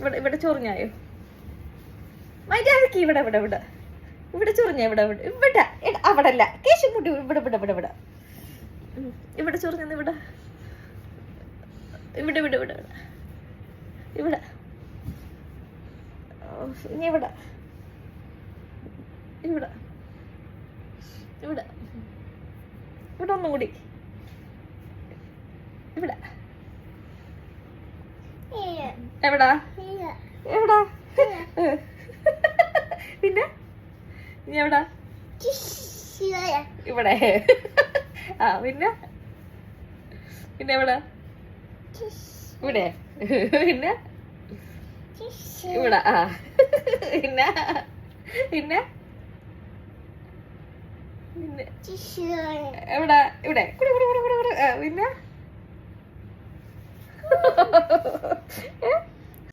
ഇവിടെ ഇവിടെ ചൊറിഞ്ഞായോ? മര്യാദയ്ക്ക് ഇവിടെ ഇവിടെ ഇവിടെ. ഇവിടെ ചൊറിഞ്ഞ ഇവിടെ ഇവിടെ. ഇവിടെ അവിടെ അല്ല കേശു മുടി ഇവിടെ ഇവിടെ ഇവിടെ ഇവിടെ. ഇവിടെ ചൊറിഞ്ഞത് ഇവിടെ. ഇവിടെ ഇവിടെ ഇവിടെ ഇവിടെ. ഇനി ഇവിടെ. ഇവിടെ. ഇവിടെ. ഇവിടെ ഒന്നും കൂടി ഇവിടെ. എവിടാ? എവിടാ? പിന്നെ? ഇനി എവിടാ? ഇവിടെ. ആ പിന്നെ? പിന്നെ എവിടെ? ഇവിടെ. പിന്നെ? ഇവിടെ. ആ. പിന്നെ? പിന്നെ? എവിടെ? ഇവിടെ. കുടി കുടി കുടി കുടി കുടി. ആ, പിന്നെ?